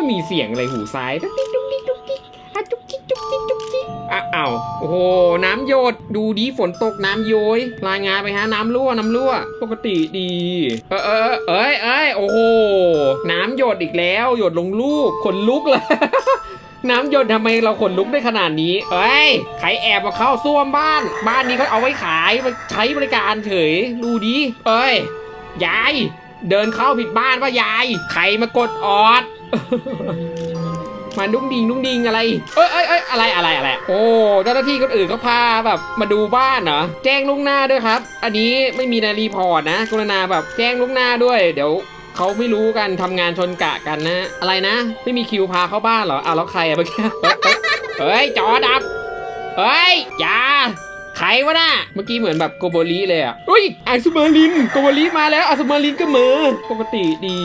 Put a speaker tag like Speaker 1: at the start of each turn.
Speaker 1: มันมีเสียงอะไรหูซ้ายดุ๊กดิ๊กดุ๊กดิ๊กดุ๊กดิ๊กอะจุ๊กจิ๊กจุ๊กจิ๊กจุ๊กจิ๊กอะอ้าวโอ้โห น้ำหยด ดูดีฝนตกน้ำโยยรายงานไปฮะน้ำรั่วน้ำรั่ว ปกติดี เออเออเอ้ยเอ้ยโอ้โห น้ำหยดอีกแล้ว หยดลงลูกขนลุกเลยน้ำหยดทำไมเราขนลุกได้ขนาดนี้ เอ้ย ใครแอบมาเข้าซ่วมบ้าน บ้านนี้เขาเอาไว้ขายมาใช้บริการเฉย ดูดิเอ้ย ยาย เดินเข้าผิดบ้านว่ายาย ใครมากดออด มาดุ้งดิงดุ้งดิงอะไร เอ้ยเอ้ยเอ้ยอะไรอะไรอะไร โอ้เจ้าหน้าที่คนอื่นเขาพาแบบมาดูบ้านเหรอ แจ้งล่วงหน้าด้วยครับ อันนี้ไม่มีในรีพอร์ตนะ กรุณาแบบแจ้งล่วงหน้าด้วย เดี๋ยวเขาไม่รู้กันทำงานชนกะกันนะ อะไรนะ ไม่มีคิวพาเข้าบ้านเหรออ้าวแล้วใครอะเมื่อกี้เฮ้ยจอดับ เฮ้ยจ้าใครวะน่ะ เมื่อกี้เหมือนแบบโกโบลีเลยอะอุ้ยอัสมาลิน โกโบลีมาแล้วอัสมาลินก็มาปกติดี